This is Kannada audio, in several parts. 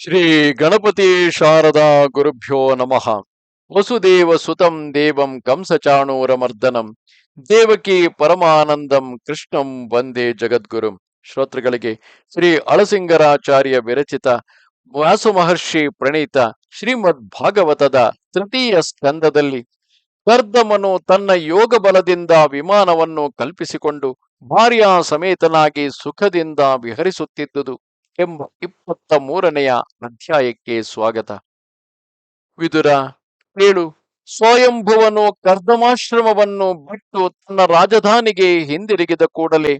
ಶ್ರೀ ಗಣಪತಿ ಶಾರದಾ ಗುರುಭ್ಯೋ ನಮಃ. ವಸುದೇವ ಸುತಂ ದೇವಂ ಕಂಸಚಾಣೂರಮರ್ದನಂ ದೇವಕಿ ಪರಮಾನಂದಂ ಕೃಷ್ಣಂ ವಂದೇ ಜಗದ್ಗುರುಂ. ಶ್ರೋತೃಗಳಿಗೆ ಶ್ರೀ ಅಳಸಿಂಗರಾಚಾರ್ಯ ವಿರಚಿತ ವಾಸು ಮಹರ್ಷಿ ಪ್ರಣೀತ ಶ್ರೀಮದ್ ಭಾಗವತದ ತೃತೀಯ ಸ್ಕಂದದಲ್ಲಿ ಕರ್ದಮನು ತನ್ನ ಯೋಗ ಬಲದಿಂದ ವಿಮಾನವನ್ನು ಕಲ್ಪಿಸಿಕೊಂಡು ಭಾರ್ಯ ಸಮೇತನಾಗಿ ಸುಖದಿಂದ ವಿಹರಿಸುತ್ತಿದ್ದುದು. ಎಂಬ ಇಪ್ಪತ್ತ ಮೂರನೆಯ ಅಧ್ಯಾಯಕ್ಕೆ ಸ್ವಾಗತ. ವಿದುರ, ಹೇಳು, ಸ್ವಯಂಭುವನು ಕರ್ದಮಾಶ್ರಮವನ್ನು ಬಿಟ್ಟು ತನ್ನ ರಾಜಧಾನಿಗೆ ಹಿಂದಿರುಗಿದ ಕೂಡಲೇ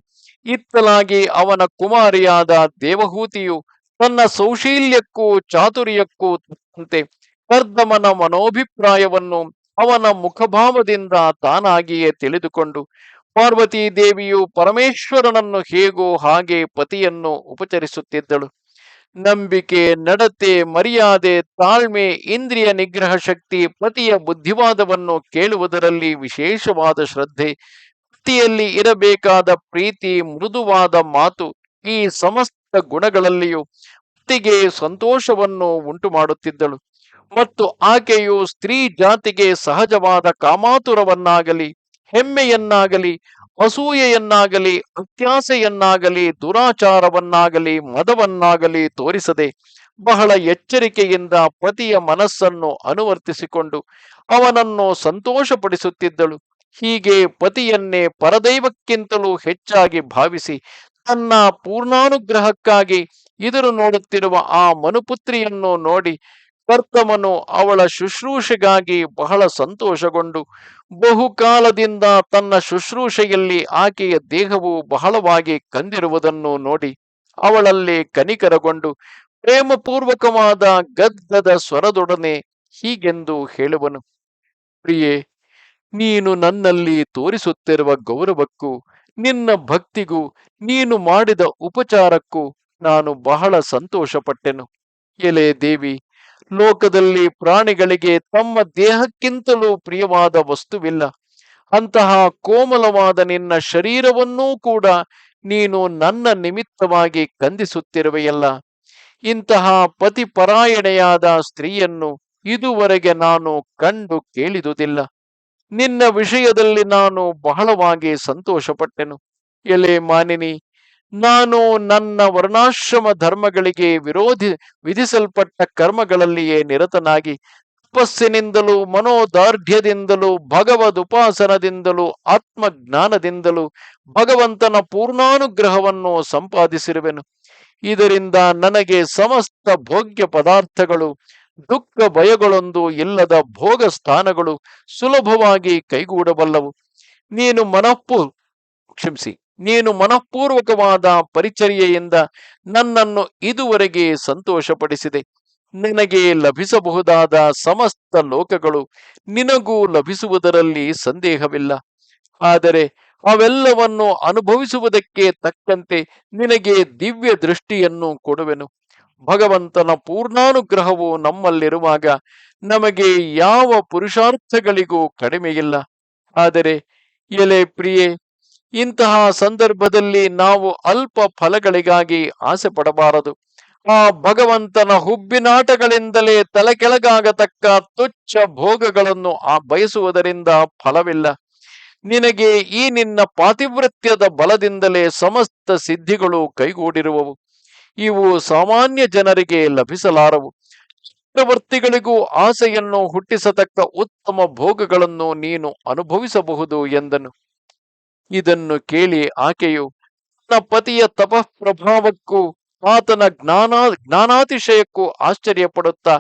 ಇತ್ತಲಾಗಿ ಅವನ ಕುಮಾರಿಯಾದ ದೇವಹೂತಿಯು ತನ್ನ ಸೌಶೀಲ್ಯಕ್ಕೂ ಚಾತುರ್ಯಕ್ಕೂ ತಕ್ಕಂತೆ ಕರ್ದಮನ ಮನೋಭಿಪ್ರಾಯವನ್ನು ಅವನ ಮುಖಭಾವದಿಂದ ತಾನಾಗಿಯೇ ತಿಳಿದುಕೊಂಡು ಪಾರ್ವತೀ ದೇವಿಯು ಪರಮೇಶ್ವರನನ್ನು ಹೇಗೋ ಹಾಗೆ ಪತಿಯನ್ನು ಉಪಚರಿಸುತ್ತಿದ್ದಳು. ನಂಬಿಕೆ, ನಡತೆ, ಮರ್ಯಾದೆ, ತಾಳ್ಮೆ, ಇಂದ್ರಿಯ ನಿಗ್ರಹ ಶಕ್ತಿ, ಪತಿಯ ಬುದ್ಧಿವಾದವನ್ನು ಕೇಳುವುದರಲ್ಲಿ ವಿಶೇಷವಾದ ಶ್ರದ್ಧೆ, ಪತಿಯಲ್ಲಿ ಇರಬೇಕಾದ ಪ್ರೀತಿ, ಮೃದುವಾದ ಮಾತು ಈ ಸಮಸ್ತ ಗುಣಗಳಲ್ಲಿಯೂ ಪತಿಗೆ ಸಂತೋಷವನ್ನು ಉಂಟು ಮಾಡುತ್ತಿದ್ದಳು ಮತ್ತು ಆಕೆಯು ಸ್ತ್ರೀ ಜಾತಿಗೆ ಸಹಜವಾದ ಕಾಮಾತುರವನ್ನಾಗಲಿ ಹೆಮ್ಮೆಯನ್ನಾಗಲಿ, ಅಸೂಯೆಯನ್ನಾಗಲಿ, ಅತ್ಯಾಸೆಯನ್ನಾಗಲಿ, ದುರಾಚಾರವನ್ನಾಗಲಿ, ಮದವನ್ನಾಗಲಿ ತೋರಿಸದೆ ಬಹಳ ಎಚ್ಚರಿಕೆಯಿಂದ ಪತಿಯ ಮನಸ್ಸನ್ನು ಅನುವರ್ತಿಸಿಕೊಂಡು ಅವನನ್ನು ಸಂತೋಷಪಡಿಸುತ್ತಿದ್ದಳು. ಹೀಗೆ ಪತಿಯನ್ನೇ ಪರದೈವಕ್ಕಿಂತಲೂ ಹೆಚ್ಚಾಗಿ ಭಾವಿಸಿ ತನ್ನ ಪೂರ್ಣಾನುಗ್ರಹಕ್ಕಾಗಿ ಇದರು ನೋಡುತ್ತಿರುವ ಆ ಮನುಪುತ್ರಿಯನ್ನು ನೋಡಿ ಕರ್ತಮನು ಅವಳ ಶುಶ್ರೂಷೆಗಾಗಿ ಬಹಳ ಸಂತೋಷಗೊಂಡು, ಬಹುಕಾಲದಿಂದ ತನ್ನ ಶುಶ್ರೂಷೆಯಲ್ಲಿ ಆಕೆಯ ದೇಹವು ಬಹಳವಾಗಿ ಕಂದಿರುವುದನ್ನು ನೋಡಿ ಅವಳಲ್ಲಿ ಕನಿಕರಗೊಂಡು, ಪ್ರೇಮಪೂರ್ವಕವಾದ ಗದ್ಗದ ಸ್ವರದೊಡನೆ ಹೀಗೆಂದು ಹೇಳುವನು. ಪ್ರಿಯೆ, ನೀನು ನನ್ನಲ್ಲಿ ತೋರಿಸುತ್ತಿರುವ ಗೌರವಕ್ಕೂ, ನಿನ್ನ ಭಕ್ತಿಗೂ, ನೀನು ಮಾಡಿದ ಉಪಚಾರಕ್ಕೂ ನಾನು ಬಹಳ ಸಂತೋಷಪಟ್ಟೆನು. ಎಲೆ ದೇವಿ ಲೋಕದಲ್ಲಿ ಪ್ರಾಣಿಗಳಿಗೆ ತಮ್ಮ ದೇಹಕ್ಕಿಂತಲೂ ಪ್ರಿಯವಾದ ವಸ್ತುವಿಲ್ಲ. ಅಂತಹ ಕೋಮಲವಾದ ನಿನ್ನ ಶರೀರವನ್ನೂ ಕೂಡ ನೀನು ನನ್ನ ನಿಮಿತ್ತವಾಗಿ ಕಂದಿಸುತ್ತಿರುವೆಯಲ್ಲ. ಇಂತಹ ಪತಿಪರಾಯಣೆಯಾದ ಸ್ತ್ರೀಯನ್ನು ಇದುವರೆಗೆ ನಾನು ಕಂಡು ಕೇಳಿದುದಿಲ್ಲ. ನಿನ್ನ ವಿಷಯದಲ್ಲಿ ನಾನು ಬಹಳವಾಗಿ ಸಂತೋಷಪಟ್ಟೆನು. ಎಲೆ ಮಾನಿನಿ ನಾನು ನನ್ನ ವರ್ಣಾಶ್ರಮ ಧರ್ಮಗಳಿಗೆ ವಿರೋಧಿ, ವಿಧಿಸಲ್ಪಟ್ಟ ಕರ್ಮಗಳಲ್ಲಿಯೇ ನಿರತನಾಗಿ, ತಪಸ್ಸಿನಿಂದಲೂ, ಮನೋದಾರ್ಢ್ಯದಿಂದಲೂ ಭಗವದುಪಾಸನದಿಂದಲೂ ಆತ್ಮಜ್ಞಾನದಿಂದಲೂ, ಭಗವಂತನ ಪೂರ್ಣಾನುಗ್ರಹವನ್ನು ಸಂಪಾದಿಸಿರುವೆನು. ಇದರಿಂದ ನನಗೆ ಸಮಸ್ತ ಭೋಗ್ಯ ಪದಾರ್ಥಗಳು, ದುಃಖ ಭಯಗಳೊಂದು ಇಲ್ಲದ ಭೋಗ ಸ್ಥಾನಗಳು ಸುಲಭವಾಗಿ ಕೈಗೂಡಬಲ್ಲವು. ನೀನು ಮನಪ್ಪು, ಕ್ಷಮಿಸಿ. ನೀನು ಮನಃಪೂರ್ವಕವಾದ ಪರಿಚರ್ಯೆಯಿಂದ ನನ್ನನ್ನು ಇದುವರೆಗೆ ಸಂತೋಷಪಡಿಸಿದೆ. ನಿನಗೆ ಲಭಿಸಬಹುದಾದ ಸಮಸ್ತ ಲೋಕಗಳು ನಿನಗೂ ಲಭಿಸುವುದರಲ್ಲಿ ಸಂದೇಹವಿಲ್ಲ. ಆದರೆ ಅವೆಲ್ಲವನ್ನು ಅನುಭವಿಸುವುದಕ್ಕೆ ತಕ್ಕಂತೆ ನಿನಗೆ ದಿವ್ಯ ದೃಷ್ಟಿಯನ್ನು ಕೊಡುವೆನು. ಭಗವಂತನ ಪೂರ್ಣಾನುಗ್ರಹವು ನಮ್ಮಲ್ಲಿರುವಾಗ ನಮಗೆ ಯಾವ ಪುರುಷಾರ್ಥಗಳಿಗೂ ಕಡಿಮೆಯಿಲ್ಲ. ಆದರೆ ಎಲೆ ಪ್ರಿಯೆ ಇಂತಹ ಸಂದರ್ಭದಲ್ಲಿ ನಾವು ಅಲ್ಪ ಫಲಗಳಿಗಾಗಿ ಆಸೆ ಪಡಬಾರದು ಆ ಭಗವಂತನ ಹುಬ್ಬಿನಾಟಗಳಿಂದಲೇ ತಲೆ ಕೆಳಗಾಗತಕ್ಕ ತುಚ್ಛ ಭೋಗಗಳನ್ನು ಆ ಬಯಸುವುದರಿಂದ ಫಲವಿಲ್ಲ. ನಿನಗೆ ಈ ನಿನ್ನ ಪಾತಿವೃತ್ಯದ ಬಲದಿಂದಲೇ ಸಮಸ್ತ ಸಿದ್ಧಿಗಳು ಕೈಗೂಡಿರುವವು. ಇವು ಸಾಮಾನ್ಯ ಜನರಿಗೆ ಲಭಿಸಲಾರವು. ಚಕ್ರವರ್ತಿಗಳಿಗೂ ಆಸೆಯನ್ನು ಹುಟ್ಟಿಸತಕ್ಕ ಉತ್ತಮ ಭೋಗಗಳನ್ನು ನೀನು ಅನುಭವಿಸಬಹುದು ಎಂದನು. ಇದನ್ನು ಕೇಳಿ ಆಕೆಯು, ತನ್ನ ಪತಿಯ ತಪಃಪ್ರಭಾವಕ್ಕೂ ಆತನ ಜ್ಞಾನ, ಜ್ಞಾನಾತಿಶಯಕ್ಕೂ ಆಶ್ಚರ್ಯಪಡುತ್ತಾ,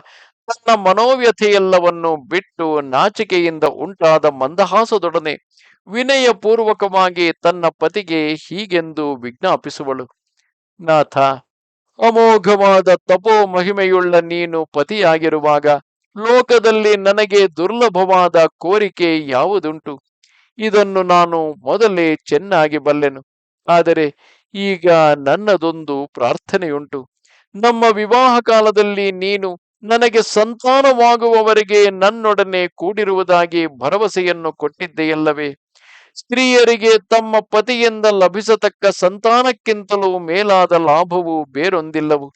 ತನ್ನ ಮನೋವ್ಯಥೆಯೆಲ್ಲವನ್ನು ಬಿಟ್ಟು ನಾಚಿಕೆಯಿಂದ ಉಂಟಾದ ಮಂದಹಾಸದೊಡನೆ ವಿನಯಪೂರ್ವಕವಾಗಿ ತನ್ನ ಪತಿಗೆ ಹೀಗೆಂದು ವಿಜ್ಞಾಪಿಸುವಳು. ನಾಥ, ಅಮೋಘವಾದ ತಪೋ ಮಹಿಮೆಯುಳ್ಳ ನೀನು ಪತಿಯಾಗಿರುವಾಗ, ಲೋಕದಲ್ಲಿ ನನಗೆ ದುರ್ಲಭವಾದ ಕೋರಿಕೆ ಯಾವುದುಂಟು? ಇದನ್ನು ನಾನು ಮೊದಲೇ ಚೆನ್ನಾಗಿ ಬಲ್ಲೆನು. ಆದರೆ ಈಗ ನನ್ನದೊಂದು ಪ್ರಾರ್ಥನೆಯುಂಟು. ನಮ್ಮ ವಿವಾಹ ಕಾಲದಲ್ಲಿ ನೀನು ನನಗೆ ಸಂತಾನವಾಗುವವರೆಗೆ ನನ್ನೊಡನೆ ಕೂಡಿರುವುದಾಗಿ ಭರವಸೆಯನ್ನು ಕೊಟ್ಟಿದ್ದೆಯಲ್ಲವೇ? ಸ್ತ್ರೀಯರಿಗೆ ತಮ್ಮ ಪತಿಯಿಂದ ಲಭಿಸತಕ್ಕ ಸಂತಾನಕ್ಕಿಂತಲೂ ಮೇಲಾದ ಲಾಭವು ಬೇರೊಂದಿಲ್ಲವು.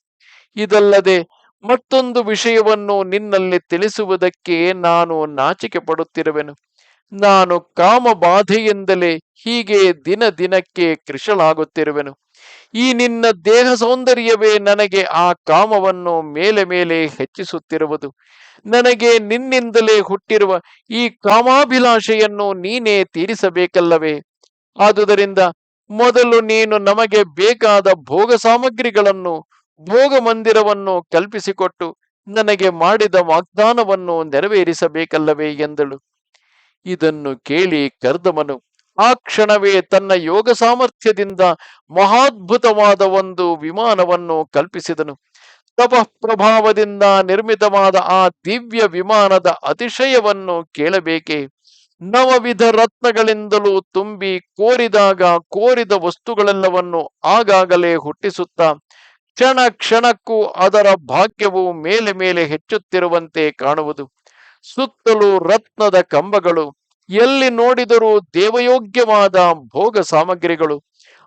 ಇದಲ್ಲದೆ ಮತ್ತೊಂದು ವಿಷಯವನ್ನು ನಿನ್ನಲ್ಲಿ ತಿಳಿಸುವುದಕ್ಕೆ ನಾನು ನಾಚಿಕೆ ಪಡುತ್ತಿರುವೆನು ನಾನು ಕಾಮ ಬಾಧೆಯಿಂದಲೇ ಹೀಗೆ ದಿನ ದಿನಕ್ಕೆ ಕೃಷಳಾಗುತ್ತಿರುವೆನು ಈ ನಿನ್ನ ದೇಹ ಸೌಂದರ್ಯವೇ ನನಗೆ ಆ ಕಾಮವನ್ನು ಮೇಲೆ ಮೇಲೆ ಹೆಚ್ಚಿಸುತ್ತಿರುವುದು. ನನಗೆ ನಿನ್ನಿಂದಲೇ ಹುಟ್ಟಿರುವ ಈ ಕಾಮಾಭಿಲಾಷೆಯನ್ನು ನೀನೇ ತೀರಿಸಬೇಕಲ್ಲವೇ? ಆದುದರಿಂದ ಮೊದಲು ನೀನು ನಮಗೆ ಬೇಕಾದ ಭೋಗ ಸಾಮಗ್ರಿಗಳನ್ನು, ಭೋಗ ಮಂದಿರವನ್ನು ಕಲ್ಪಿಸಿಕೊಟ್ಟು ನನಗೆ ಮಾಡಿದ ವಾಗ್ದಾನವನ್ನು ನೆರವೇರಿಸಬೇಕಲ್ಲವೇ ಎಂದಳು. ಇದನ್ನು ಕೇಳಿ ಕರ್ದಮನು, ಆ ಕ್ಷಣವೇ ತನ್ನ ಯೋಗ ಸಾಮರ್ಥ್ಯದಿಂದ ಮಹಾದ್ಭುತವಾದ ಒಂದು ವಿಮಾನವನ್ನು ಕಲ್ಪಿಸಿದನು. ತಪಃಪ್ರಭಾವದಿಂದ ನಿರ್ಮಿತವಾದ ಆ ದಿವ್ಯ ವಿಮಾನದ ಅತಿಶಯವನ್ನು ಕೇಳಬೇಕೆ? ನವವಿಧ ರತ್ನಗಳಿಂದಲೂ ತುಂಬಿ ಕೋರಿದಾಗ ಕೋರಿದ ವಸ್ತುಗಳೆಲ್ಲವನ್ನು ಆಗಾಗಲೇ ಹುಟ್ಟಿಸುತ್ತಾ, ಕ್ಷಣ ಕ್ಷಣಕ್ಕೂ ಅದರ ಭಾಗ್ಯವು ಮೇಲೆ ಮೇಲೆ ಹೆಚ್ಚುತ್ತಿರುವಂತೆ ಕಾಣುವುದು. ಸುತ್ತಲೂ ರತ್ನದ ಕಂಬಗಳು, ಎಲ್ಲಿ ನೋಡಿದರೂ ದೇವಯೋಗ್ಯವಾದ ಭೋಗ ಸಾಮಗ್ರಿಗಳು,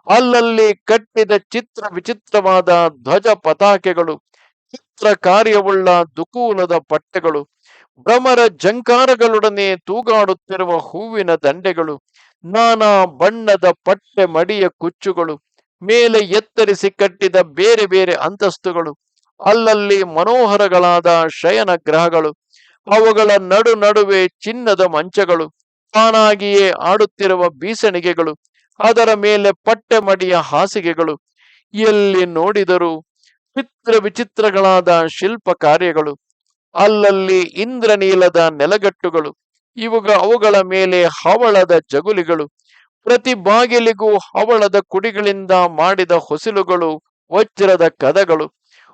ಅಲ್ಲಲ್ಲಿ ಕಟ್ಟಿದ ಚಿತ್ರ ವಿಚಿತ್ರವಾದ ಧ್ವಜ ಪತಾಕೆಗಳು ಚಿತ್ರ ಕಾರ್ಯವುಳ್ಳ ದುಕೂಲದ ಪಟ್ಟೆಗಳು ಭ್ರಮರ ಜಂಕಾರಗಳೊಡನೆ ತೂಗಾಡುತ್ತಿರುವ ಹೂವಿನ ದಂಡೆಗಳು, ನಾನಾ ಬಣ್ಣದ ಪಟ್ಟೆ ಮಡಿಯ ಕುಚ್ಚುಗಳು, ಮೇಲೆ ಎತ್ತರಿಸಿ ಕಟ್ಟಿದ ಬೇರೆ ಬೇರೆ ಅಂತಸ್ತುಗಳು, ಅಲ್ಲಲ್ಲಿ ಮನೋಹರಗಳಾದ ಶಯನ ಗ್ರಹಗಳು ಅವುಗಳ ನಡು ನಡುವೆ ಚಿನ್ನದ ಮಂಚಗಳು, ತಾನಾಗಿಯೇ ಆಡುತ್ತಿರುವ ಬೀಸಣಿಗೆಗಳು, ಅದರ ಮೇಲೆ ಪಟ್ಟೆ ಮಡಿಯ ಹಾಸಿಗೆಗಳು, ಎಲ್ಲಿ ನೋಡಿದರೂ ಚಿತ್ರ ವಿಚಿತ್ರಗಳಾದ ಶಿಲ್ಪ ಕಾರ್ಯಗಳು ಅಲ್ಲಲ್ಲಿ ಇಂದ್ರನೀಲದ ನೆಲಗಟ್ಟುಗಳು, ಇವುಗ ಅವುಗಳ ಮೇಲೆ ಹವಳದ ಜಗುಲಿಗಳು, ಪ್ರತಿ ಬಾಗಿಲಿಗೂ ಹವಳದ ಕುಡಿಗಳಿಂದ ಮಾಡಿದ ಹೊಸಿಲುಗಳು, ವಜ್ರದ ಕದಗಳು,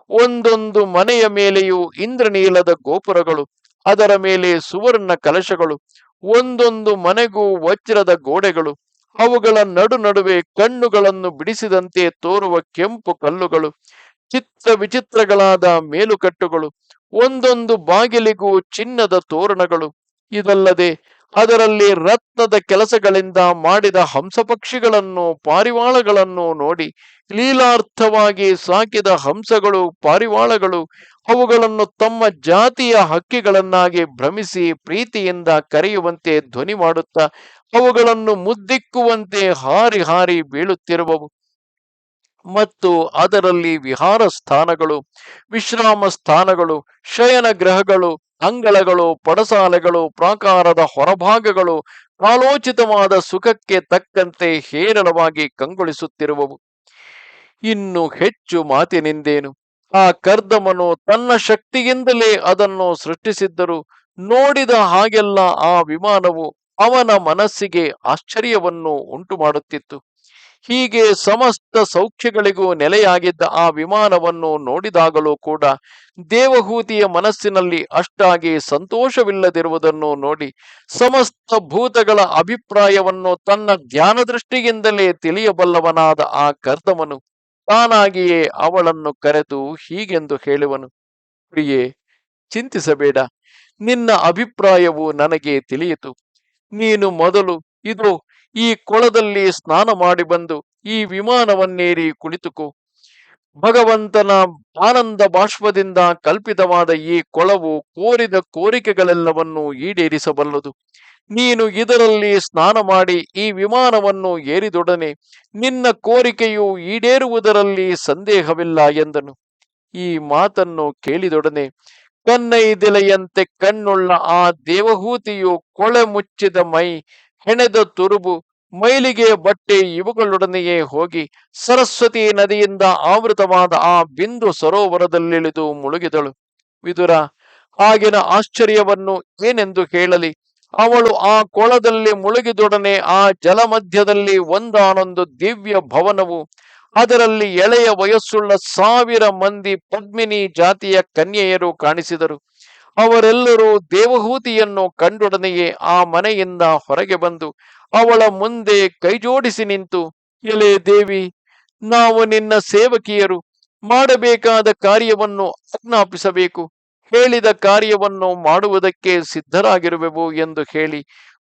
ಒಂದೊಂದು ಮನೆಯ ಮೇಲೆಯೂ ಇಂದ್ರನೀಲದ ಗೋಪುರಗಳು ಅದರ ಮೇಲೆ ಸುವರ್ಣ ಕಲಶಗಳು, ಒಂದೊಂದು ಮನೆಗೂ ವಜ್ರದ ಗೋಡೆಗಳು, ಅವುಗಳ ನಡು ನಡುವೆ ಕಣ್ಣುಗಳನ್ನು ಬಿಡಿಸಿದಂತೆ ತೋರುವ ಕೆಂಪು ಕಲ್ಲುಗಳು ಚಿತ್ರ ವಿಚಿತ್ರಗಳಾದ ಮೇಲುಕಟ್ಟುಗಳು, ಒಂದೊಂದು ಬಾಗಿಲಿಗೂ ಚಿನ್ನದ ತೋರಣಗಳು. ಇದಲ್ಲದೆ ಅದರಲ್ಲಿ ರತ್ನದ ಕೆಲಸಗಳಿಂದ ಮಾಡಿದ ಹಂಸಪಕ್ಷಿಗಳನ್ನು, ಪಾರಿವಾಳಗಳನ್ನು ನೋಡಿ ಲೀಲಾರ್ಥವಾಗಿ ಸಾಕಿದ ಹಂಸಗಳು, ಪಾರಿವಾಳಗಳು, ಅವುಗಳನ್ನು ತಮ್ಮ ಜಾತಿಯ ಹಕ್ಕಿಗಳನ್ನಾಗಿ ಭ್ರಮಿಸಿ ಪ್ರೀತಿಯಿಂದ ಕರೆಯುವಂತೆ ಧ್ವನಿ ಮಾಡುತ್ತಾ ಅವುಗಳನ್ನು ಮುದ್ದಿಕ್ಕುವಂತೆ ಹಾರಿ ಹಾರಿ ಬೀಳುತ್ತಿರುವವು. ಮತ್ತು ಅದರಲ್ಲಿ ವಿಹಾರ ಸ್ಥಾನಗಳು, ವಿಶ್ರಾಮ ಸ್ಥಾನಗಳು, ಶಯನ ಗ್ರಹಗಳು, ಅಂಗಳಗಳು, ಪಡಸಾಲೆಗಳು, ಪ್ರಾಕಾರದ ಹೊರಭಾಗಗಳು ಕಾಲೋಚಿತವಾದ ಸುಖಕ್ಕೆ ತಕ್ಕಂತೆ ಹೇರಳವಾಗಿ ಕಂಗೊಳಿಸುತ್ತಿರುವವು. ಇನ್ನು ಹೆಚ್ಚು ಮಾತಿನಿಂದೇನು? ಆ ಕರ್ದಮನು ತನ್ನ ಶಕ್ತಿಯಿಂದಲೇ ಅದನ್ನು ಸೃಷ್ಟಿಸಿದ್ದರು. ನೋಡಿದ ಹಾಗೆಲ್ಲ ಆ ವಿಮಾನವು ಅವನ ಮನಸ್ಸಿಗೆ ಆಶ್ಚರ್ಯವನ್ನು ಉಂಟು ಮಾಡುತ್ತಿತ್ತು ಹೀಗೆ ಸಮಸ್ತ ಸೌಖ್ಯಗಳಿಗೂ ನೆಲೆಯಾಗಿದ್ದ ಆ ವಿಮಾನವನ್ನು ನೋಡಿದಾಗಲೂ ಕೂಡ ದೇವಹೂತಿಯ ಮನಸ್ಸಿನಲ್ಲಿ ಅಷ್ಟಾಗಿ ಸಂತೋಷವಿಲ್ಲದಿರುವುದನ್ನು ನೋಡಿ ಸಮಸ್ತ ಭೂತಗಳ ಅಭಿಪ್ರಾಯವನ್ನು ತನ್ನ ಜ್ಞಾನದೃಷ್ಟಿಯಿಂದಲೇ ತಿಳಿಯಬಲ್ಲವನಾದ ಆ ಕರ್ತವನು ತಾನಾಗಿಯೇ ಅವಳನ್ನು ಕರೆದು ಹೀಗೆಂದು ಹೇಳುವನು. ಪ್ರಿಯೇ, ಚಿಂತಿಸಬೇಡ. ನಿನ್ನ ಅಭಿಪ್ರಾಯವು ನನಗೆ ತಿಳಿಯಿತು. ನೀನು ಮೊದಲು, ಇದು ಈ ಕೊಳದಲ್ಲಿ ಸ್ನಾನ ಮಾಡಿ ಬಂದು ಈ ವಿಮಾನವನ್ನೇರಿ ಕುಳಿತುಕೋ. ಭಗವಂತನ ಆನಂದ ಬಾಷ್ಪದಿಂದ ಕಲ್ಪಿತವಾದ ಈ ಕೊಳವು ಕೋರಿದ ಕೋರಿಕೆಗಳೆಲ್ಲವನ್ನು ಈಡೇರಿಸಬಲ್ಲದು. ನೀನು ಇದರಲ್ಲಿ ಸ್ನಾನ ಮಾಡಿ ಈ ವಿಮಾನವನ್ನು ಏರಿದೊಡನೆ ನಿನ್ನ ಕೋರಿಕೆಯು ಈಡೇರುವುದರಲ್ಲಿ ಸಂದೇಹವಿಲ್ಲ ಎಂದನು. ಈ ಮಾತನ್ನು ಕೇಳಿದೊಡನೆ ಕನ್ನೈದೆಲೆಯಂತೆ ಕಣ್ಣುಳ್ಳ ಆ ದೇವಹೂತಿಯು ಕೊಳೆ ಮುಚ್ಚಿದ ಮೈ ಹೆಣೆದ ತುರುಬು, ಮೈಲಿಗೆ ಬಟ್ಟೆ ಇವುಗಳೊಡನೆಯೇ ಹೋಗಿ ಸರಸ್ವತಿ ನದಿಯಿಂದ ಆವೃತವಾದ ಆ ಬಿಂದು ಸರೋವರದಲ್ಲಿಳಿದು ಮುಳುಗಿದಳು. ವಿದುರ, ಆಗಿನ ಆಶ್ಚರ್ಯವನ್ನು ಏನೆಂದು ಹೇಳಲಿ ಅವಳು ಆ ಕೊಳದಲ್ಲಿ ಮುಳುಗಿದೊಡನೆ ಆ ಜಲಮಧ್ಯದಲ್ಲಿ ಒಂದಾನೊಂದು ದಿವ್ಯ ಭವನವು, ಅದರಲ್ಲಿ ಎಳೆಯ ವಯಸ್ಸುಳ್ಳ ಸಾವಿರ ಮಂದಿ ಪದ್ಮಿನಿ ಜಾತಿಯ ಕನ್ಯೆಯರು ಕಾಣಿಸಿದರು. ಅವರೆಲ್ಲರೂ ದೇವಹೂತಿಯನ್ನು ಕಂಡೊಡನೆಯೇ ಆ ಮನೆಯಿಂದ ಹೊರಗೆ ಬಂದು ಅವಳ ಮುಂದೆ ಕೈಜೋಡಿಸಿ ನಿಂತು, ಎಲೆ ದೇವಿ, ನಾವು ನಿನ್ನ ಸೇವಕಿಯರು, ಮಾಡಬೇಕಾದ ಕಾರ್ಯವನ್ನು ಆಜ್ಞಾಪಿಸಬೇಕು, ಹೇಳಿದ ಕಾರ್ಯವನ್ನು ಮಾಡುವುದಕ್ಕೆ ಸಿದ್ಧರಾಗಿರುವೆವು ಎಂದು ಹೇಳಿ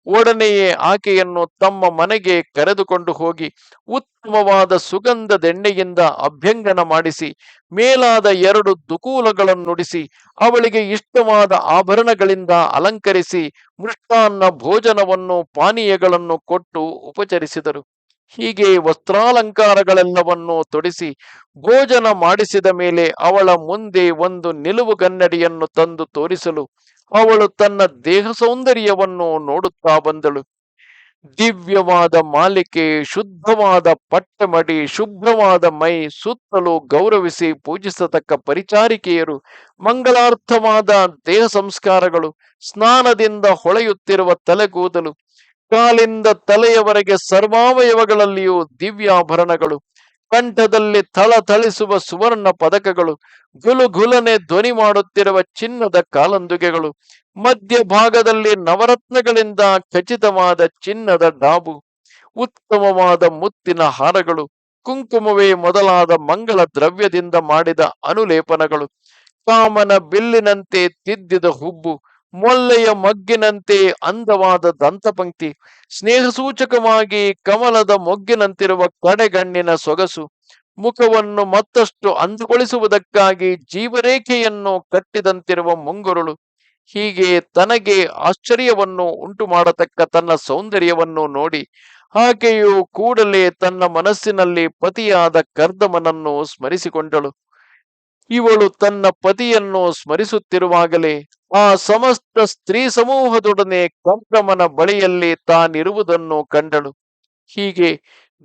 ಒಡನೆಯೇ ಆಕೆಯನ್ನು ತಮ್ಮ ಮನೆಗೆ ಕರೆದುಕೊಂಡು ಹೋಗಿ ಉತ್ತಮವಾದ ಸುಗಂಧದೆಣ್ಣೆಯಿಂದ ಅಭ್ಯಂಗನ ಮಾಡಿಸಿ, ಮೇಲಾದ ಎರಡು ದುಕೂಲಗಳನ್ನುಡಿಸಿ ಅವಳಿಗೆ ಇಷ್ಟವಾದ ಆಭರಣಗಳಿಂದ ಅಲಂಕರಿಸಿ, ಮೃಷ್ಟಾನ್ನ ಭೋಜನವನ್ನು ಪಾನೀಯಗಳನ್ನು ಕೊಟ್ಟು ಉಪಚರಿಸಿದರು. ಹೀಗೆ ವಸ್ತ್ರಾಲಂಕಾರಗಳೆಲ್ಲವನ್ನು ತೊಡಿಸಿ, ಭೋಜನ ಮಾಡಿಸಿದ ಮೇಲೆ ಅವಳ ಮುಂದೆ ಒಂದು ನಿಲುವುಗನ್ನಡಿಯನ್ನು ತಂದು ತೋರಿಸಲು ಅವಳು ತನ್ನ ದೇಹ ಸೌಂದರ್ಯವನ್ನು ನೋಡುತ್ತಾ ಬಂದಳು. ದಿವ್ಯವಾದ ಮಾಲಿಕೆ, ಶುದ್ಧವಾದ ಪಟ್ಟಮಡಿ, ಶುಭ್ರವಾದ ಮೈ ಸುತ್ತಲೂ ಗೌರವಿಸಿ ಪೂಜಿಸತಕ್ಕ ಪರಿಚಾರಿಕೆಯರು ಮಂಗಲಾರ್ಥವಾದ ದೇಹ ಸಂಸ್ಕಾರಗಳು, ಸ್ನಾನದಿಂದ ಹೊಳೆಯುತ್ತಿರುವ ತಲೆಗೂದಲು, ಕಾಲಿಂದ ತಲೆಯವರೆಗೆ ಸರ್ವಾವಯವಗಳಲ್ಲಿಯೂ ದಿವ್ಯಾಭರಣಗಳು ಕಂಠದಲ್ಲಿ ಥಳಥಳಿಸುವ ಸುವರ್ಣ ಪದಕಗಳು, ಗುಲುಗುಲನೆ ಧ್ವನಿ ಮಾಡುತ್ತಿರುವ ಚಿನ್ನದ ಕಾಲಂದುಗೆಗಳು ಮಧ್ಯಭಾಗದಲ್ಲಿ ನವರತ್ನಗಳಿಂದ ಖಚಿತವಾದ ಚಿನ್ನದ ಡಾಬು, ಉತ್ತಮವಾದ ಮುತ್ತಿನ ಹಾರಗಳು, ಕುಂಕುಮವೇ ಮೊದಲಾದ ಮಂಗಳ ದ್ರವ್ಯದಿಂದ ಮಾಡಿದ ಅನುಲೇಪನಗಳು, ಕಾಮನ ಬಿಲ್ಲಿನಂತೆ ತಿದ್ದಿದ ಹುಬ್ಬು ಮೊಲ್ಲೆಯ ಮಗ್ಗಿನಂತೆ ಅಂದವಾದ ದಂತಪಂಕ್ತಿ, ಸ್ನೇಹಸೂಚಕವಾಗಿ ಕಮಲದ ಮೊಗ್ಗಿನಂತಿರುವ ಕಡೆಗಣ್ಣಿನ ಸೊಗಸು, ಮುಖವನ್ನು ಮತ್ತಷ್ಟು ಅಂದಗೊಳಿಸುವುದಕ್ಕಾಗಿ ಜೀವರೇಖೆಯನ್ನು ಕಟ್ಟಿದಂತಿರುವ ಮುಂಗುರುಳು, ಹೀಗೆ ತನಗೆ ಆಶ್ಚರ್ಯವನ್ನು ಉಂಟು ಮಾಡತಕ್ಕ ತನ್ನ ಸೌಂದರ್ಯವನ್ನು ನೋಡಿ, ಆಕೆಯು ಕೂಡಲೇ ತನ್ನ ಮನಸ್ಸಿನಲ್ಲಿ ಪತಿಯಾದ ಕರ್ದಮನನ್ನು ಸ್ಮರಿಸಿಕೊಂಡಳು. ಇವಳು ತನ್ನ ಪತಿಯನ್ನು ಸ್ಮರಿಸುತ್ತಿರುವಾಗಲೇ ಆ ಸಮಸ್ತ ಸ್ತ್ರೀ ಸಮೂಹದೊಡನೆ ಕಂಕಮನ ಬಳಿಯಲ್ಲಿ ತಾನಿರುವುದನ್ನು ಕಂಡಳು. ಹೀಗೆ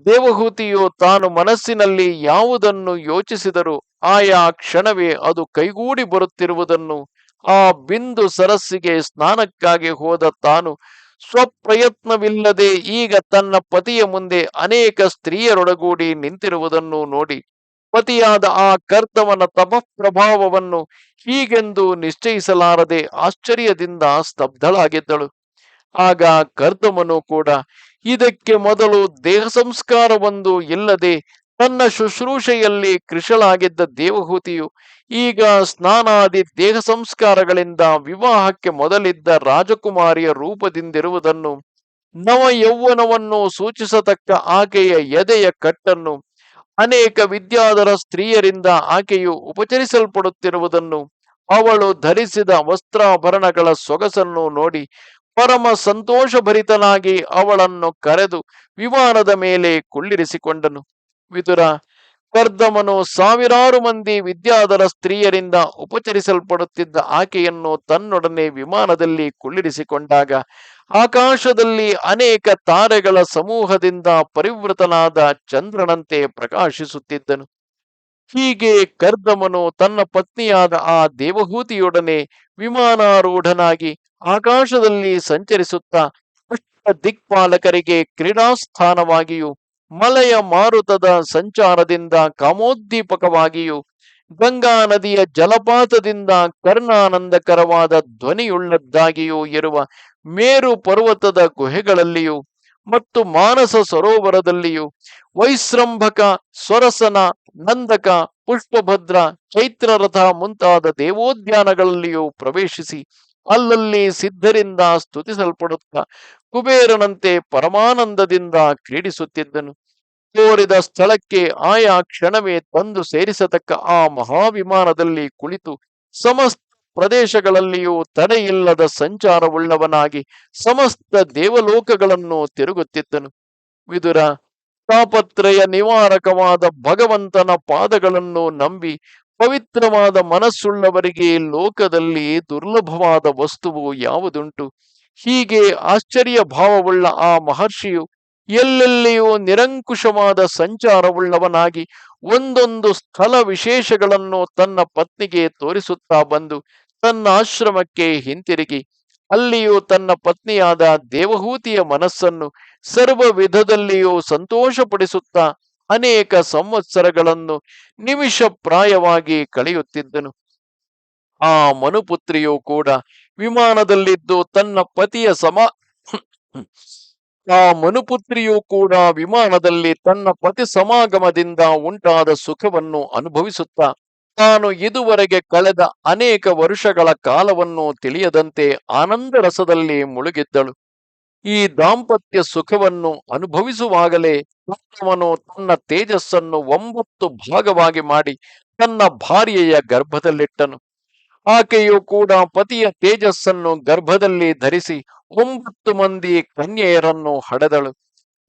ದೇವಹೂತಿಯು ತಾನು ಮನಸ್ಸಿನಲ್ಲಿ ಯಾವುದನ್ನು ಯೋಚಿಸಿದರೂ ಆಯಾ ಕ್ಷಣವೇ ಅದು ಕೈಗೂಡಿ ಬರುತ್ತಿರುವುದನ್ನು ಆ ಬಿಂದು ಸರಸ್ಸಿಗೆ ಸ್ನಾನಕ್ಕಾಗಿ ಹೋದ ತಾನು ಸ್ವಪ್ರಯತ್ನವಿಲ್ಲದೆ ಈಗ ತನ್ನ ಪತಿಯ ಮುಂದೆ ಅನೇಕ ಸ್ತ್ರೀಯರೊಡಗೂಡಿ ನಿಂತಿರುವುದನ್ನು ನೋಡಿ ಪತಿಯಾದ ಆ ಕರ್ತವನ ತಪ ಪ್ರಭಾವವನ್ನು ಹೀಗೆಂದು ನಿಶ್ಚಯಿಸಲಾರದೆ ಆಶ್ಚರ್ಯದಿಂದ ಸ್ತಬ್ಧಳಾಗಿದ್ದಳು. ಆಗ ಕರ್ತವನು ಕೂಡ ಇದಕ್ಕೆ ಮೊದಲು ದೇಹ ಸಂಸ್ಕಾರವೊಂದು ಇಲ್ಲದೆ ತನ್ನ ಶುಶ್ರೂಷೆಯಲ್ಲಿ ಕೃಷಳಾಗಿದ್ದ ದೇವಹೂತಿಯು ಈಗ ಸ್ನಾನಾದಿ ದೇಹ ಸಂಸ್ಕಾರಗಳಿಂದ ವಿವಾಹಕ್ಕೆ ಮೊದಲಿದ್ದ ರಾಜಕುಮಾರಿಯ ರೂಪದಿಂದಿರುವುದನ್ನು ನವ ಯೌವನವನ್ನು ಸೂಚಿಸತಕ್ಕ ಆಕೆಯ ಎದೆಯ ಕಟ್ಟನ್ನು ಅನೇಕ ವಿದ್ಯಾಧರ ಸ್ತ್ರೀಯರಿಂದ ಆಕೆಯು ಉಪಚರಿಸಲ್ಪಡುತ್ತಿರುವುದನ್ನು ಅವಳು ಧರಿಸಿದ ವಸ್ತ್ರಾಭರಣಗಳ ಸೊಗಸನ್ನು ನೋಡಿ ಪರಮ ಸಂತೋಷಭರಿತನಾಗಿ ಅವಳನ್ನು ಕರೆದು ವಿಮಾನದ ಮೇಲೆ ಕುಳ್ಳಿರಿಸಿಕೊಂಡನು. ವಿದುರ ಕರ್ದಮನು ಸಾವಿರಾರು ಮಂದಿ ವಿದ್ಯಾಧರ ಸ್ತ್ರೀಯರಿಂದ ಉಪಚರಿಸಲ್ಪಡುತ್ತಿದ್ದ ಆಕೆಯನ್ನು ತನ್ನೊಡನೆ ವಿಮಾನದಲ್ಲಿ ಕುಳ್ಳಿರಿಸಿಕೊಂಡಾಗ ಆಕಾಶದಲ್ಲಿ ಅನೇಕ ತಾರೆಗಳ ಸಮೂಹದಿಂದ ಪರಿವೃತನಾದ ಚಂದ್ರನಂತೆ ಪ್ರಕಾಶಿಸುತ್ತಿದ್ದನು. ಹೀಗೆ ಕರ್ದಮನು ತನ್ನ ಪತ್ನಿಯಾದ ಆ ದೇವಹೂತಿಯೊಡನೆ ವಿಮಾನಾರೂಢನಾಗಿ ಆಕಾಶದಲ್ಲಿ ಸಂಚರಿಸುತ್ತಾ ಅಷ್ಟ ದಿಕ್ಪಾಲಕರಿಗೆ ಕ್ರೀಡಾಸ್ಥಾನವಾಗಿಯೂ ಮಲೆಯ ಮಾರುತದ ಸಂಚಾರದಿಂದ ಕಾಮೋದ್ದೀಪಕವಾಗಿಯೂ ಗಂಗಾ ನದಿಯ ಜಲಪಾತದಿಂದ ಕರ್ಣಾನಂದಕರವಾದ ಧ್ವನಿಯುಳ್ಳದ್ದಾಗಿಯೂ ಇರುವ ಮೇರು ಪರ್ವತದ ಗುಹೆಗಳಲ್ಲಿಯೂ ಮತ್ತು ಮಾನಸ ಸರೋವರದಲ್ಲಿಯೂ ವೈಶ್ರಂಭಕ ಸ್ವರಸನ, ನಂದಕ, ಪುಷ್ಪಭದ್ರ, ಚೈತ್ರರಥ ಮುಂತಾದ ದೇವೋದ್ಯಾನಗಳಲ್ಲಿಯೂ ಪ್ರವೇಶಿಸಿ ಅಲ್ಲಲ್ಲಿ ಸಿದ್ಧರಿಂದ ಸ್ತುತಿಸಲ್ಪಡುತ್ತ ಕುಬೇರನಂತೆ ಪರಮಾನಂದದಿಂದ ಕ್ರೀಡಿಸುತ್ತಿದ್ದನು. ಕೋರಿದ ಸ್ಥಳಕ್ಕೆ ಆಯಾ ಕ್ಷಣವೇ ತಂದು ಸೇರಿಸತಕ್ಕ ಆ ಮಹಾವಿಮಾನದಲ್ಲಿ ಕುಳಿತು ಸಮಸ್ತ ಪ್ರದೇಶಗಳಲ್ಲಿಯೂ ತಡೆಯಿಲ್ಲದ ಸಂಚಾರವುಳ್ಳವನಾಗಿ ಸಮಸ್ತ ದೇವಲೋಕಗಳನ್ನು ತಿರುಗುತ್ತಿದ್ದನು. ವಿದುರ, ತಾಪತ್ರಯ ನಿವಾರಕವಾದ ಭಗವಂತನ ಪಾದಗಳನ್ನು ನಂಬಿ ಪವಿತ್ರವಾದ ಮನಸ್ಸುಳ್ಳವರಿಗೆ ಲೋಕದಲ್ಲಿ ದುರ್ಲಭವಾದ ವಸ್ತುವು ಯಾವುದುಂಟು? ಹೀಗೆ ಆಶ್ಚರ್ಯ ಭಾವವುಳ್ಳ ಆ ಮಹರ್ಷಿಯು ಎಲ್ಲೆಲ್ಲಿಯೂ ನಿರಂಕುಶವಾದ ಸಂಚಾರವುಳ್ಳವನಾಗಿ ಒಂದೊಂದು ಸ್ಥಳ ವಿಶೇಷಗಳನ್ನು ತನ್ನ ಪತ್ನಿಗೆ ತೋರಿಸುತ್ತಾ ಬಂದು ತನ್ನ ಆಶ್ರಮಕ್ಕೆ ಹಿಂತಿರುಗಿ, ಅಲ್ಲಿಯೂ ತನ್ನ ಪತ್ನಿಯಾದ ದೇವಹೂತಿಯ ಮನಸ್ಸನ್ನು ಸರ್ವ ವಿಧದಲ್ಲಿಯೂ ಸಂತೋಷಪಡಿಸುತ್ತಾ ಅನೇಕ ಸಂವತ್ಸರಗಳನ್ನು ನಿಮಿಷ ಪ್ರಾಯವಾಗಿ ಕಳೆಯುತ್ತಿದ್ದನು. ಆ ಮನುಪುತ್ರಿಯು ಕೂಡ ವಿಮಾನದಲ್ಲಿದ್ದು ತನ್ನ ಪತಿಯ ಸಮ ಆ ಮನುಪುತ್ರಿಯೂ ಕೂಡ ವಿಮಾನದಲ್ಲಿ ತನ್ನ ಪತಿ ಸಮಾಗಮದಿಂದ ಉಂಟಾದ ಸುಖವನ್ನು ಅನುಭವಿಸುತ್ತಾ, ತಾನು ಇದುವರೆಗೆ ಕಳೆದ ಅನೇಕ ವರುಷಗಳ ಕಾಲವನ್ನು ತಿಳಿಯದಂತೆ ಆನಂದ ರಸದಲ್ಲಿ ಮುಳುಗಿದ್ದಳು. ಈ ದಾಂಪತ್ಯ ಸುಖವನ್ನು ಅನುಭವಿಸುವಾಗಲೇ ಅವನು ತನ್ನ ತೇಜಸ್ಸನ್ನು ಒಂಬತ್ತು ಭಾಗವಾಗಿ ಮಾಡಿ ತನ್ನ ಭಾರ್ಯೆಯ ಗರ್ಭದಲ್ಲಿಟ್ಟನು. ಆಕೆಯು ಕೂಡ ಪತಿಯ ತೇಜಸ್ಸನ್ನು ಗರ್ಭದಲ್ಲಿ ಧರಿಸಿ ಒಂಬತ್ತು ಮಂದಿ ಕನ್ಯೆಯರನ್ನು ಹಡೆದಳು.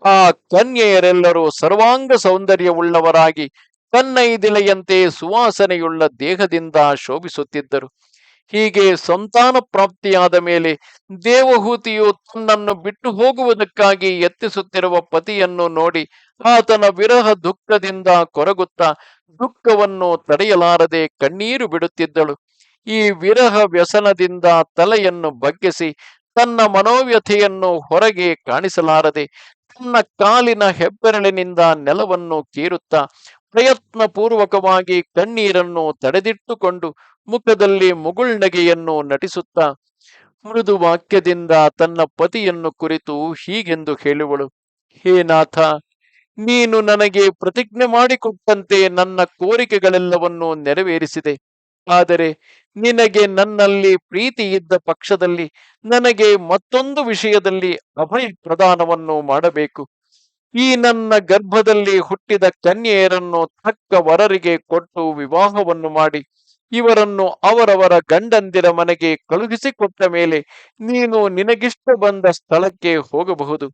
ಆ ಕನ್ಯೆಯರೆಲ್ಲರೂ ಸರ್ವಾಂಗ ಸೌಂದರ್ಯವುಳ್ಳವರಾಗಿ ಕನ್ನೈದಿಲೆಯಂತೆ ಸುವಾಸನೆಯುಳ್ಳ ದೇಹದಿಂದ ಶೋಭಿಸುತ್ತಿದ್ದರು. ಹೀಗೆ ಸಂತಾನ ಪ್ರಾಪ್ತಿಯಾದ ಮೇಲೆ ದೇವಹೂತಿಯು ತನ್ನನ್ನು ಬಿಟ್ಟು ಹೋಗುವುದಕ್ಕಾಗಿ ಯತ್ನಿಸುತ್ತಿರುವ ಪತಿಯನ್ನು ನೋಡಿ ಆತನ ವಿರಹ ದುಃಖದಿಂದ ಕೊರಗುತ್ತಾ ದುಃಖವನ್ನು ತಡೆಯಲಾರದೆ ಕಣ್ಣೀರು ಬಿಡುತ್ತಿದ್ದಳು. ಈ ವಿರಹ ವ್ಯಸನದಿಂದ ತಲೆಯನ್ನು ಬಗ್ಗಿಸಿ ತನ್ನ ಮನೋವ್ಯಥೆಯನ್ನು ಹೊರಗೆ ಕಾಣಿಸಲಾರದೆ ತನ್ನ ಕಾಲಿನ ಹೆಬ್ಬೆರಳಿನಿಂದ ನೆಲವನ್ನು ಕೀರುತ್ತಾ ಪ್ರಯತ್ನ ಪೂರ್ವಕವಾಗಿ ಕಣ್ಣೀರನ್ನು ತಡೆದಿಟ್ಟುಕೊಂಡು ಮುಖದಲ್ಲಿ ಮುಗುಳ್ನಗೆಯನ್ನು ನಟಿಸುತ್ತಾ ಮೃದು ವಾಕ್ಯದಿಂದ ತನ್ನ ಪತಿಯನ್ನು ಕುರಿತು ಹೀಗೆಂದು ಹೇಳುವಳು, ಹೇ ನಾಥ, ನೀನು ನನಗೆ ಪ್ರತಿಜ್ಞೆ ಮಾಡಿಕೊಟ್ಟಂತೆ ನನ್ನ ಕೋರಿಕೆಗಳೆಲ್ಲವನ್ನು ನೆರವೇರಿಸಿದೆ. ಆದರೆ ನಿನಗೆ ನನ್ನಲ್ಲಿ ಪ್ರೀತಿ ಇದ್ದ ಪಕ್ಷದಲ್ಲಿ ನನಗೆ ಮತ್ತೊಂದು ವಿಷಯದಲ್ಲಿ ಅಭಯ ಪ್ರದಾನವನ್ನು ಮಾಡಬೇಕು. ಈ ನನ್ನ ಗರ್ಭದಲ್ಲಿ ಹುಟ್ಟಿದ ಕನ್ಯೆಯರನ್ನು ತಕ್ಕ ವರರಿಗೆ ಕೊಟ್ಟು ವಿವಾಹವನ್ನು ಮಾಡಿ, ಇವರನ್ನು ಅವರವರ ಗಂಡಂದಿರ ಮನೆಗೆ ಕಳುಹಿಸಿಕೊಟ್ಟ ಮೇಲೆ ನೀನು ನಿನಗಿಷ್ಟ ಬಂದ ಸ್ಥಳಕ್ಕೆ ಹೋಗಬಹುದು.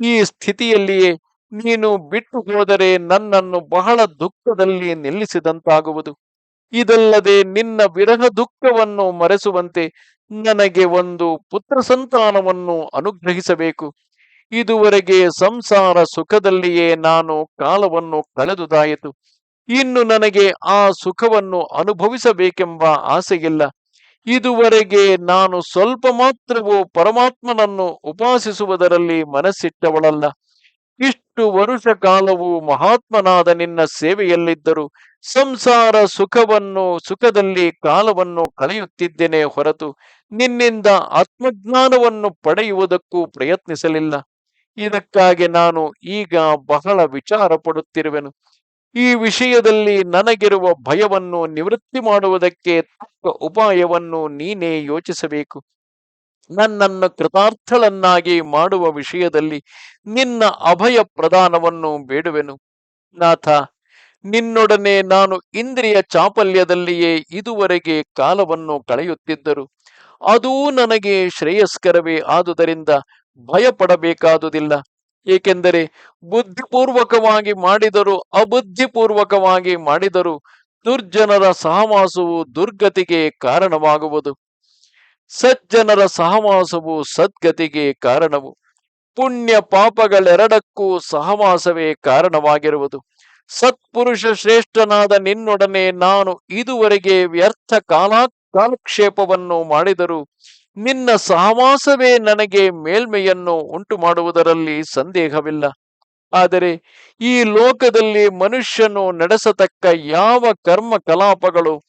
ಈ ಸ್ಥಿತಿಯಲ್ಲಿಯೇ ನೀನು ಬಿಟ್ಟು ಹೋದರೆ ನನ್ನನ್ನು ಬಹಳ ದುಃಖದಲ್ಲಿ ನಿಲ್ಲಿಸಿದಂತಾಗುವುದು. ಇದಲ್ಲದೆ ನಿನ್ನ ವಿರಹ ದುಃಖವನ್ನು ಮರೆಸುವಂತೆ ನನಗೆ ಒಂದು ಪುತ್ರ ಸಂತಾನವನ್ನು ಅನುಗ್ರಹಿಸಬೇಕು. ಇದುವರೆಗೆ ಸಂಸಾರ ಸುಖದಲ್ಲಿಯೇ ನಾನು ಕಾಲವನ್ನು ಕಳೆದುದಾಯಿತು. ಇನ್ನು ನನಗೆ ಆ ಸುಖವನ್ನು ಅನುಭವಿಸಬೇಕೆಂಬ ಆಸೆಯಿಲ್ಲ. ಇದುವರೆಗೆ ನಾನು ಸ್ವಲ್ಪ ಮಾತ್ರವೂ ಪರಮಾತ್ಮನನ್ನು ಉಪಾಸಿಸುವುದರಲ್ಲಿ ಮನಸ್ಸಿಟ್ಟವಳಲ್ಲ. ಇಷ್ಟು ವರುಷ ಕಾಲವು ಮಹಾತ್ಮನಾದ ನಿನ್ನ ಸೇವೆಯಲ್ಲಿದ್ದರು ಸಂಸಾರ ಸುಖವನ್ನು, ಸುಖದಲ್ಲಿ ಕಾಲವನ್ನು ಕಳೆಯುತ್ತಿದ್ದೇನೆ ಹೊರತು ನಿನ್ನಿಂದ ಆತ್ಮಜ್ಞಾನವನ್ನು ಪಡೆಯುವುದಕ್ಕೂ ಪ್ರಯತ್ನಿಸಲಿಲ್ಲ. ಇದಕ್ಕಾಗಿ ನಾನು ಈಗ ಬಹಳ ವಿಚಾರ ಪಡುತ್ತಿರುವೆನು. ಈ ವಿಷಯದಲ್ಲಿ ನನಗಿರುವ ಭಯವನ್ನು ನಿವೃತ್ತಿ ಮಾಡುವುದಕ್ಕೆ ತಕ್ಕ ಉಪಾಯವನ್ನು ನೀನೇ ಯೋಚಿಸಬೇಕು. ನನ್ನನ್ನು ಕೃತಾರ್ಥಳನ್ನಾಗಿ ಮಾಡುವ ವಿಷಯದಲ್ಲಿ ನಿನ್ನ ಅಭಯ ಪ್ರದಾನವನ್ನು ಬೇಡುವೆನು. ನಾಥ, ನಿನ್ನೊಡನೆ ನಾನು ಇಂದ್ರಿಯ ಚಾಪಲ್ಯದಲ್ಲಿಯೇ ಇದುವರೆಗೆ ಕಾಲವನ್ನು ಕಳೆಯುತ್ತಿದ್ದರು. ಅದೂ ನನಗೆ ಶ್ರೇಯಸ್ಕರವೇ ಆದುದರಿಂದ ಭಯಪಡಬೇಕಾದುದಿಲ್ಲ. ಏಕೆಂದರೆ ಬುದ್ಧಿಪೂರ್ವಕವಾಗಿ ಮಾಡಿದರೂ ಅಬುದ್ಧಿಪೂರ್ವಕವಾಗಿ ಮಾಡಿದರೂ ದುರ್ಜನರ ಸಹವಾಸವು ದುರ್ಗತಿಗೆ ಕಾರಣವಾಗುವುದು. ಸಜ್ಜನರ ಸಹವಾಸವು ಸದ್ಗತಿಗೆ ಕಾರಣವು. ಪುಣ್ಯ ಪಾಪಗಳೆರಡಕ್ಕೂ ಸಹವಾಸವೇ ಕಾರಣವಾಗಿರುವುದು. ಸತ್ಪುರುಷ ಶ್ರೇಷ್ಠನಾದ ನಿನ್ನೊಡನೆ ನಾನು ಇದುವರೆಗೆ ವ್ಯರ್ಥ ಕಾಲಾ, ಕಾಲಕ್ಷೇಪವನ್ನು ಮಾಡಿದರೂ ನಿನ್ನ ಸಹವಾಸವೇ ನನಗೆ ಮೇಲ್ಮೆಯನ್ನು ಉಂಟು ಮಾಡುವುದರಲ್ಲಿ ಸಂದೇಹವಿಲ್ಲ. ಆದರೆ ಈ ಲೋಕದಲ್ಲಿ ಮನುಷ್ಯನು ನಡೆಸತಕ್ಕ ಯಾವ ಕರ್ಮ ಕಲಾಪಗಳು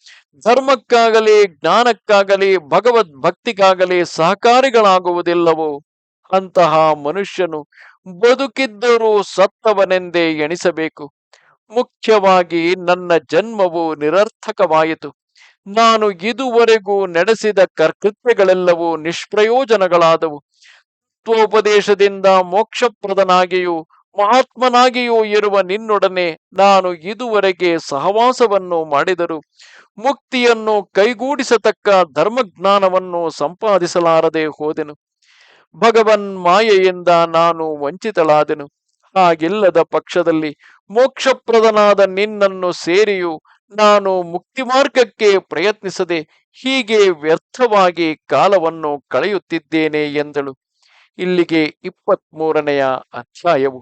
ಧರ್ಮಕ್ಕಾಗಲಿ, ಜ್ಞಾನಕ್ಕಾಗಲಿ, ಭಗವದ್ ಭಕ್ತಿಗಾಗಲಿ ಸಹಕಾರಿಗಳಾಗುವುದಿಲ್ಲವೋ? ಅಂತಹ ಮನುಷ್ಯನು ಬದುಕಿದ್ದರೂ ಸತ್ತವನೆಂದೇ ಎಣಿಸಬೇಕು. ಮುಖ್ಯವಾಗಿ ನನ್ನ ಜನ್ಮವು ನಿರರ್ಥಕವಾಯಿತು. ನಾನು ಇದುವರೆಗೂ ನಡೆಸಿದ ಕರ್ಕೃತ್ಯಗಳೆಲ್ಲವೂ ನಿಷ್ಪ್ರಯೋಜನಗಳಾದವು. ತತ್ವೋಪದೇಶದಿಂದ ಮೋಕ್ಷಪ್ರದನಾಗಿಯೂ ಮಹಾತ್ಮನಾಗಿಯೂ ಇರುವ ನಿನ್ನೊಡನೆ ನಾನು ಇದುವರೆಗೆ ಸಹವಾಸವನ್ನು ಮಾಡಿದರು ಮುಕ್ತಿಯನ್ನು ಕೈಗೂಡಿಸತಕ್ಕ ಧರ್ಮಜ್ಞಾನವನ್ನು ಸಂಪಾದಿಸಲಾರದೆ ಹೋದೆನು. ಭಗವನ್ ಮಾಯೆಯಿಂದ ನಾನು ವಂಚಿತಳಾದೆನು. ಹಾಗಿಲ್ಲದ ಪಕ್ಷದಲ್ಲಿ ಮೋಕ್ಷಪ್ರದನಾದ ನಿನ್ನನ್ನು ಸೇರಿಯು ನಾನು ಮುಕ್ತಿ ಮಾರ್ಗಕ್ಕೆ ಪ್ರಯತ್ನಿಸದೆ ಹೀಗೆ ವ್ಯರ್ಥವಾಗಿ ಕಾಲವನ್ನು ಕಳೆಯುತ್ತಿದ್ದೇನೆ ಎಂದಳು. ಇಲ್ಲಿಗೆ ಇಪ್ಪತ್ತ್ ಮೂರನೆಯ ಅಧ್ಯಾಯವು.